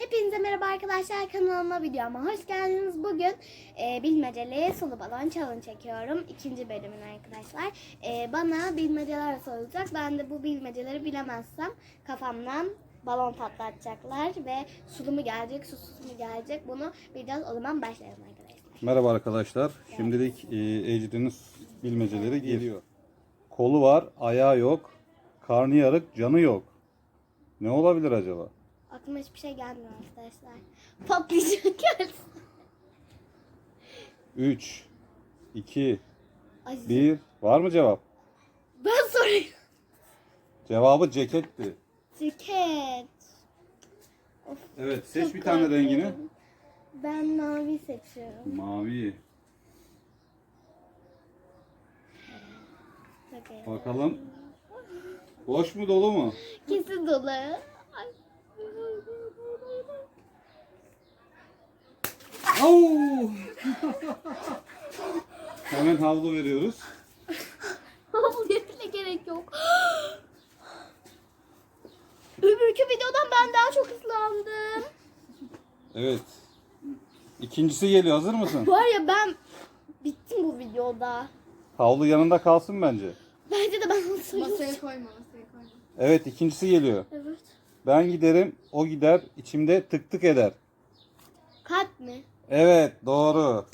Hepinize merhaba arkadaşlar kanalıma videoma hoş geldiniz. Bugün e, bilmeceli sulu balon challenge çekiyorum. İkinci bölümün arkadaşlar. E, bana bilmeceler sorulacak. Ben de bu bilmeceleri bilemezsem kafamdan balon patlatacaklar ve sulu mu gelecek, susuz mu gelecek bunu bileceğiz. O zaman başlayalım arkadaşlar. Merhaba arkadaşlar. Şimdilik e, Ecrin'in bilmeceleri geliyor. Kolu var, ayağı yok. Karnı yarık, canı yok. Ne olabilir acaba? Aklıma hiçbir şey gelmiyor arkadaşlar. Patlayacak gelsin. 3, 2, Aziz. 1. Var mı cevap? Ben sorayım. Cevabı ceketti. Ceket. Of, Evet, seç çok bir tane korkuyorum. rengini. Ben mavi seçiyorum. Mavi. Bakalım. Boş mu dolu mu? Kesin dolu. Ay. Au! Hemen havlu veriyoruz. Havluya bile gerek yok. Öbürkü videodan ben daha çok ıslandım. Evet. İkincisi geliyor. Hazır mısın? Var ya ben bittim bu videoda. Havlu yanında kalsın bence. Bence de ben onu söyleyeyim. Masaya koyma, masaya koyma. Evet, ikincisi geliyor. Evet. Ben giderim, o gider, içimde tık tık eder. Kalp mi? Evet, doğru.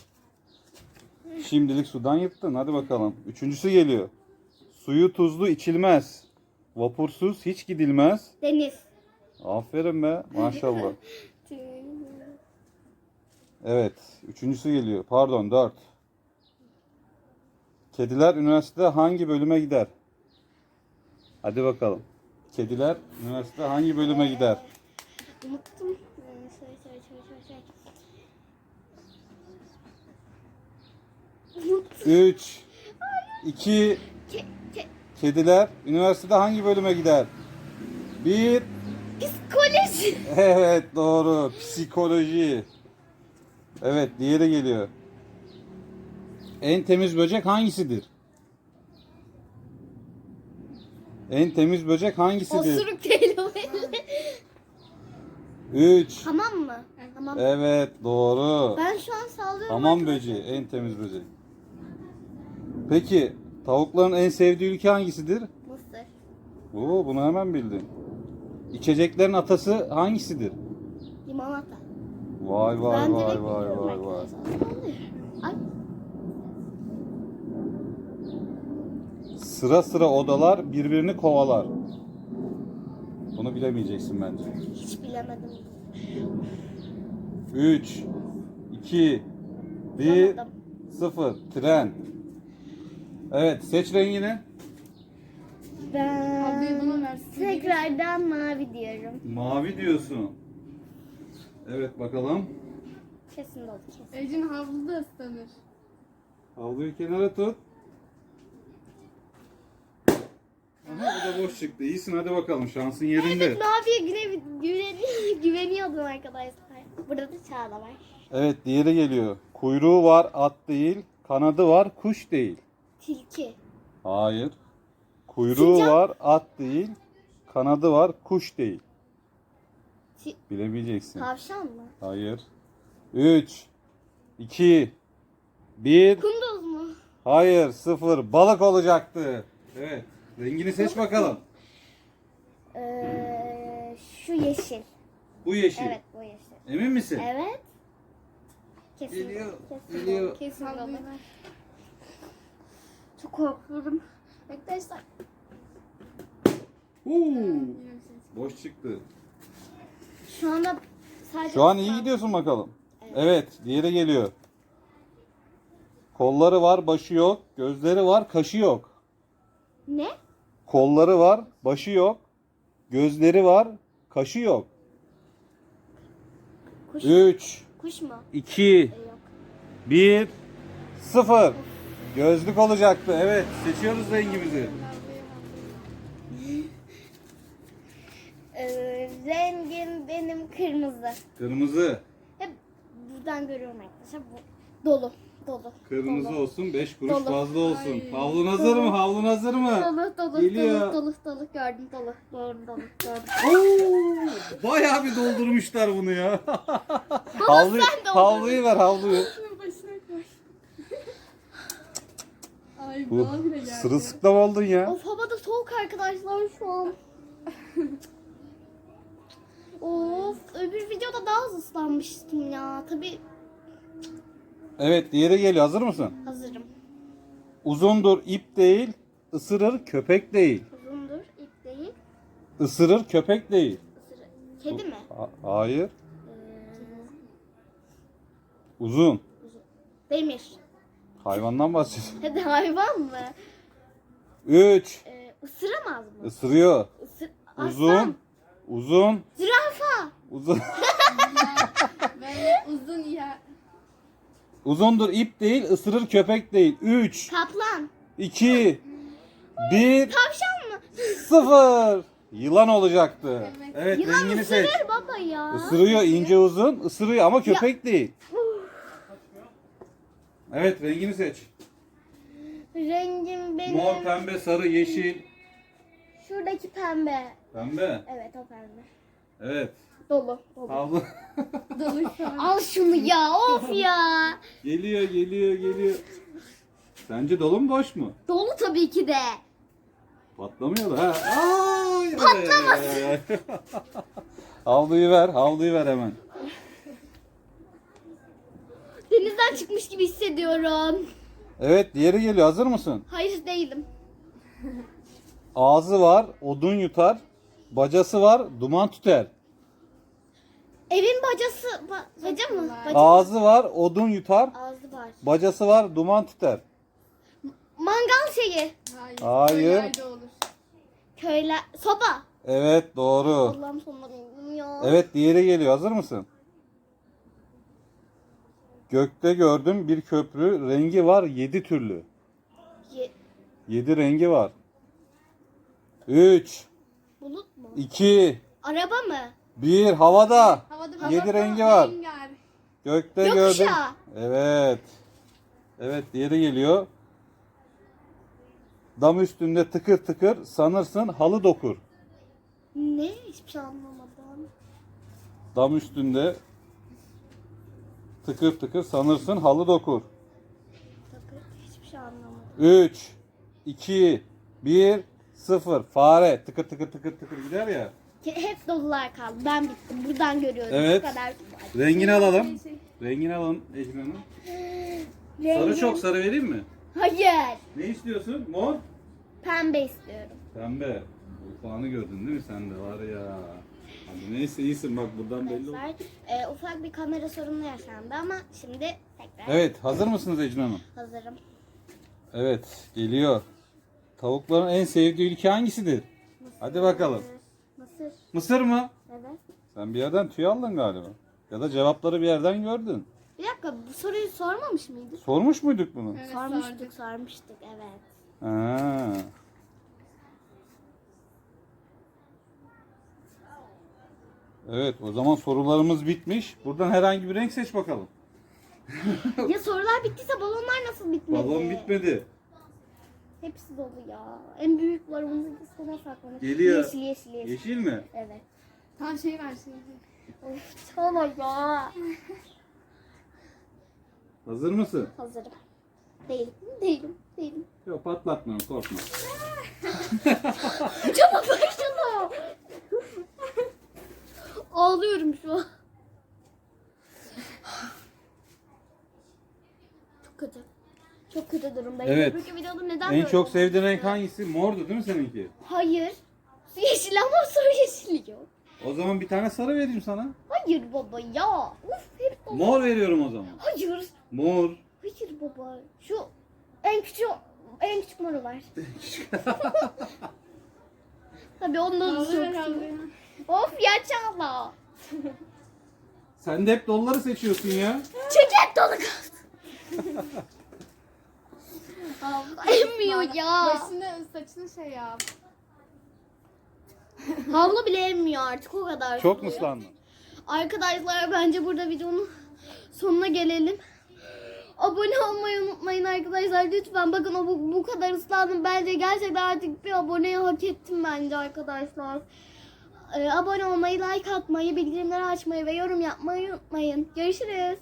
Şimdilik sudan yırttın. Hadi bakalım. Üçüncüsü geliyor. Suyu tuzlu içilmez. Vapursuz hiç gidilmez. Deniz. Aferin be. Maşallah. Evet. Üçüncüsü geliyor. Pardon, dört. Kediler üniversitede hangi bölüme gider? Hadi bakalım. Kediler üniversitede hangi bölüme gider? Unuttum. 3 2 Ke- ke- Kediler üniversitede hangi bölüme gider? 1 Psikoloji. Evet doğru. Psikoloji. Evet diğeri geliyor. En temiz böcek hangisidir? En temiz böcek hangisidir? Osuruk değil o belli. 3 Hamam mı? Hamam. Evet doğru. Ben şu an sallıyorum. Arkadaşlar. böceği en temiz böcek. Peki tavukların en sevdiği ülke hangisidir? Mısır. Oo, bunu hemen bildin. İçeceklerin atası hangisidir? Limonata. Vay vay ben vay vay vay vay. Ay. Sıra sıra odalar birbirini kovalar. Bunu bilemeyeceksin bence. Hiç bilemedim. 3 2 1 Bulamadım. 0 Tren. Evet seç rengini. Ben versin. tekrardan mavi diyorum. Mavi diyorsun. Evet bakalım. Kesin dolu kesin. Ecin havlu da ıslanır. Havluyu kenara tut. Aha bu da boş çıktı. İyisin hadi bakalım şansın yerinde. Evet maviye güve, güveni, güveniyordum arkadaşlar. Burada da Çağla var. Evet diğeri geliyor. Kuyruğu var at değil. Kanadı var kuş değil. Tilki. Hayır. Kuyruğu Sincap. var at değil. Kanadı var kuş değil. Ti- Bilemeyeceksin. Tavşan mı? Hayır. 3 2 1 Kunduz mu? Hayır 0 balık olacaktı. Evet. Rengini seç bakalım. Ee, şu yeşil. Bu yeşil. Evet bu yeşil. Emin misin? Evet. Kesin. Geliyor, Kesin geliyor. Kesin Havluyu dolu. ver. Çok korkuyorum. Arkadaşlar. Şey. boş çıktı. Şu anda sadece Şu an iyi gidiyorsun bakalım. Evet, diğeri geliyor. Kolları var, başı yok. Gözleri var, kaşı yok. Ne? Kolları var, başı yok. Gözleri var, kaşı yok. Kuş, 3 kuş mu? 2 Ee, yok. 1 0 Gözlük olacaktı. Evet, seçiyoruz rengimizi. Ee, rengim benim kırmızı. Kırmızı. Hep buradan görüyorum arkadaşlar. Bu dolu. Dolu. Kırmızı Dolu. olsun 5 kuruş Dolu. fazla olsun. Ay. Havlun hazır mı? Havlun hazır mı? Dolu dolu Geliyor. dolu dolu dolu gördüm dolu. Doğru dolu gördüm. Oo, bayağı bir doldurmuşlar bunu ya. havluyu, sen doldur. havluyu ver havluyu. Ay Bu bana bile geldi. sırılsıklam oldun ya. Of hava da soğuk arkadaşlar şu an. of öbür videoda daha az ıslanmıştım ya. Tabi Evet diğeri geliyor. Hazır mısın? hazırım. Uzundur ip değil, ısırır köpek değil. Uzundur ip değil. Isırır köpek değil. Isırı. Kedi mi? Ha- hayır. Ee, Uzun. demir. Hayvandan bahsediyorum. Hadi hayvan mı? 3. Ee, ısıramaz mı? Isırıyor. Isır, Uzun. Aslan. Uzun. Zürafa. Uzun. Böyle uzun ya. Uzundur ip değil, ısırır köpek değil. 3, Kaplan. 2, 1, Tavşan mı? 0. Yılan olacaktı. Evet. Evet, Yılan rengini seç. ısırır baba ya. Isırıyor ince uzun, ısırıyor ama köpek değil. Evet, rengini seç. Rengim benim. Mor, pembe, sarı, yeşil. Şuradaki pembe. Pembe. Evet o pembe. Evet. Dolu. dolu. Havlu. Dolu şu an. Al şunu ya of ya. geliyor, geliyor, geliyor. Sence dolu mu boş mu? Dolu tabii ki de. Patlamıyor da ha. Ay, Patlamasın. havluyu ver, havluyu ver hemen. Denizden çıkmış gibi hissediyorum. Evet, diğeri geliyor. Hazır mısın? Hayır değilim. Ağzı var, odun yutar. Bacası var, duman tüter. Evin bacası, ba- baca mı? Baca. Ağzı var, odun yutar. Ağzı var. Bacası var, duman tüter. Mangal şeyi. Hayır. Hayır. Olur. Köyler. Soba. Evet, doğru. Allah'ım bildim ya. Evet, diğeri geliyor. Hazır mısın? Gökte gördüm bir köprü. Rengi var yedi türlü. Ye- Yedi rengi var. Üç, bulut mu? iki, Araba mı? bir. Havada. Havada Yedi bir rengi var. rengar. Gökte gördüm. Evet. Evet, diğeri geliyor. Dam üstünde tıkır tıkır sanırsın halı dokur. Ne? Hiçbir şey anlamadım. Dam üstünde tıkır tıkır sanırsın halı dokur. Takı. Hiçbir şey anlamadım. 3, 2, 1, 0. Fare tıkır tıkır tıkır tıkır gider ya. Hep dolular kaldı. Ben bittim. Buradan görüyorum. Evet. Bu kadar. Rengini alalım. Rengini alın Ecrin Hanım. Rengim- Sarı çok sarı vereyim mi? Hayır. Ne istiyorsun? Mor? Pembe istiyorum. Pembe. Ufağını gördün değil mi sen de var ya. Hadi neyse iyisin bak buradan belli oldu. Arkadaşlar e, ufak bir kamera sorunu yaşandı ama şimdi tekrar Evet hazır mısınız Ecrin Hanım? hazırım. Evet geliyor. Tavukların en sevdiği ülke hangisidir? Hadi bakalım. Mısır. Mısır mı? Evet. Sen bir yerden tüy aldın galiba. Ya da cevapları bir yerden gördün. Bir dakika bu soruyu sormamış mıydık? Sormuş muyduk bunu? Evet, sormuştuk, sormuştuk evet. Ha. Evet o zaman sorularımız bitmiş. Buradan herhangi bir renk seç bakalım. ya sorular bittiyse balonlar nasıl bitmedi? Balon bitmedi. Hepsi dolu ya. En büyük balonumuz üstüne saklamış. Geliyor. Yeşil yeşil yeşil. Yeşil mi? Evet. Tam şey ver şey. Of çala ya. Hazır mısın? Hazırım. Değilim. Değilim. Değilim. Yok patlatma korkma. Çabuk başla. Ağlıyorum şu an. Çok kötü. Çok kötü durumdayım. Evet. Öbürkü videoda neden En böyle çok sevdiğin renk hangisi? Mordu değil mi seninki? Hayır. Su yeşil ama sarı yeşil yok. O zaman bir tane sarı vereyim sana. Hayır baba ya. Uf hep baba. Mor veriyorum o zaman. Hayır. Mor. Hayır baba. Şu en küçük en küçük moru var. Tabii ondan da çok. Of ya Çağla. Sen de hep dolları seçiyorsun ya. Çeket dolu kaldı. Emmiyor ya. Başını saçını şey yap. Havlu bile emmiyor artık o kadar. Çok suluyor. muslandın. Arkadaşlar bence burada videonun sonuna gelelim. Abone olmayı unutmayın arkadaşlar lütfen. Bakın o bu, bu kadar ıslandım. Bence gerçekten artık bir aboneye hak ettim bence arkadaşlar. Ee, abone olmayı, like atmayı, bildirimleri açmayı ve yorum yapmayı unutmayın. Görüşürüz.